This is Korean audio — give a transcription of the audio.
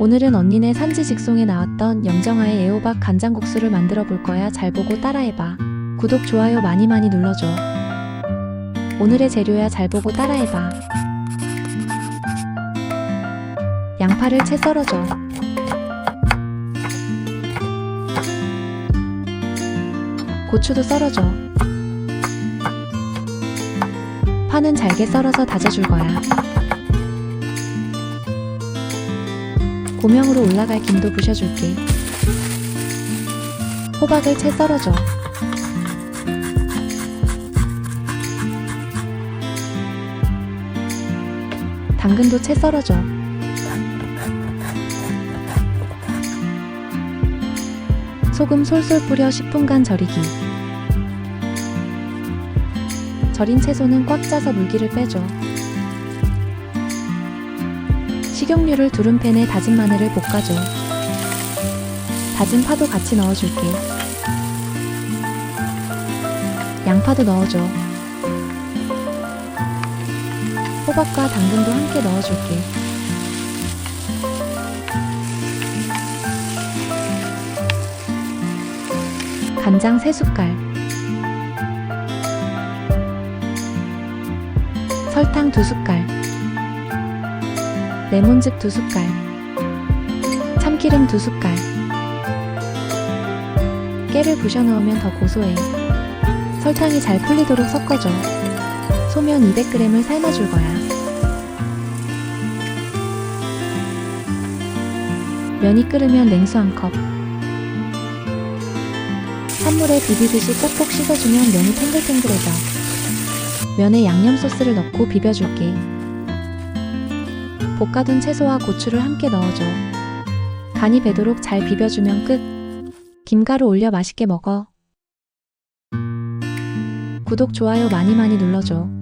오늘은 언니네 산지 직송에 나왔던 염정아의 애호박 간장국수를 만들어 볼 거야. 잘 보고 따라해봐. 구독, 좋아요 많이 많이 눌러줘. 오늘의 재료야 잘 보고 따라해봐. 양파를 채 썰어줘. 고추도 썰어줘. 파는 잘게 썰어서 다져줄 거야. 고명으로 올라갈 김도 부셔줄게. 호박을 채 썰어줘. 당근도 채 썰어줘. 소금 솔솔 뿌려 10분간 절이기. 절인 채소는 꽉 짜서 물기를 빼줘. 식용유를 두른 팬에 다진 마늘을 볶아줘. 다진 파도 같이 넣어줄게. 양파도 넣어줘. 호박과 당근도 함께 넣어줄게. 간장 3숟갈. 설탕 2숟갈. 레몬즙 2숟갈. 참기름 2숟갈. 깨를 부셔 넣으면 더 고소해. 설탕이 잘 풀리도록 섞어줘. 소면 200g을 삶아줄 거야. 면이 끓으면 냉수 한 컵. 찬물에 비비듯이 꼭꼭 씻어주면 면이 탱글탱글해져. 면에 양념 소스를 넣고 비벼줄게. 볶아둔 채소와 고추를 함께 넣어줘. 간이 배도록 잘 비벼주면 끝. 김가루 올려 맛있게 먹어. 구독, 좋아요 많이 많이 눌러줘.